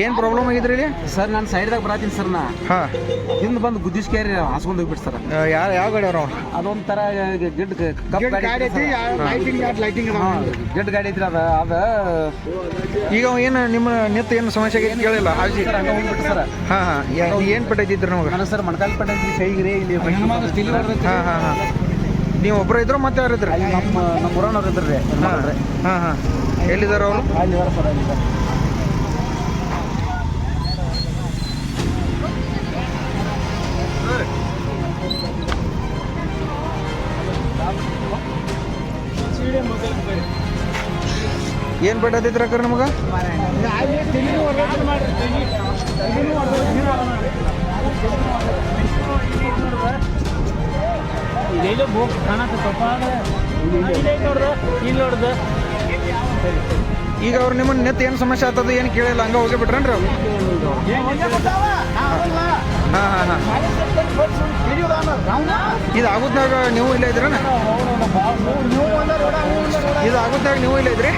ಏನು ಪ್ರಾಬ್ಲಮ್ ಆಗಿದ್ರಿ ಇಲ್ಲಿ? ಸರ್ ನಾನು ಸೈಡ್ದಾಗ ಬರತ್ತೀನಿ ಸರ್ ನಾ. ಹಾಂ. ಹಿಂದ್ ಬಂದು ಗುದ್ದಿಸ್ ಕೇರಿ ಹಾಸ್ಕೊಂಡು ಹೋಗ್ಬಿಟ್ಟು ಸರ್ ಯಾವ ಯಾವ ಗಾಡಿ ಅವ್ರ? ಅದೊಂಥರ ಗಿಡ್ ಕಪ್ ಗಾಡಿ ಐತಿ ಲೈಟಿಂಗ್ ಹಾಂ ಗಿಡ್ ಗಾಡಿ ಐತ್ರಿ ಅದ ಅದ. ಈಗ ಅವ ಏನು ನಿಮ್ಮ ನಿತ್ತ ಏನು ಸಮಸ್ಯೆ ಏನು ಕೇಳಿಲ್ಲ ಹಾಜಿ ಸರ್ ಹಂಗ ಹೋಗ್ಬಿಟ್ಟು ಸರ್ ಹಾಂ ಹಾಂ. ಏನು ಪಟ್ಟೈತಿದ್ರಿ ನಮಗೆ? ಅಲ್ಲ ಸರ್ ಮಣಕಾಲ್ ಪಟ್ಟೈತಿ ಕೈಗೆ ಇಲ್ಲಿ ಹಾಂ ಹಾಂ ಹಾಂ. ನೀವು ಒಬ್ಬರು ಇದ್ರು ಮತ್ತೆ ಯಾರು ಇದ್ರಿ ನಮ್ಮ ನಮ್ಮ ಊರನವ್ರು ಇದ್ರಿ ಹಾಂ ಹಾಂ ಹಾಂ. ಎಲ್ಲಿದ್ದಾರೆ ಅವರು? ಅಲ್ಲಿ ಸರ್ ಅಲ್ಲಿ ಏನು ಬೇಡದಿದ್ರ ಕರ್ ನಮಗೆ ಇಲ್ಲೆಲ್ಲೋ ಬೋಕ್ ಕಾಣತ್ತಪ್ಪ ಇಲ್ಲಿ ನೋಡ್ದು ಈಗ ಅವ್ರು ನಿಮ್ಮನ್ನ ನೆತ್ತ ಏನು ಸಮಸ್ಯೆ ಆಗ್ತದ ಏನು ಕೇಳಿಲ್ಲ ಹಂಗ ಹೋಗಿ ಬಿಟ್ರನ್ರಿ ಅವ್ರು? ಹಾಂ ಹಾಂ ಹಾಂ. ಇದು ಆಗುದ್ನಾಗ ನೀವು ಇಲ್ಲೇ ಇದ್ರನ? ಇದು ಆಗುತ್ತೆ ನೀವು ಇಲ್ಲ ಇದ್ರಿ?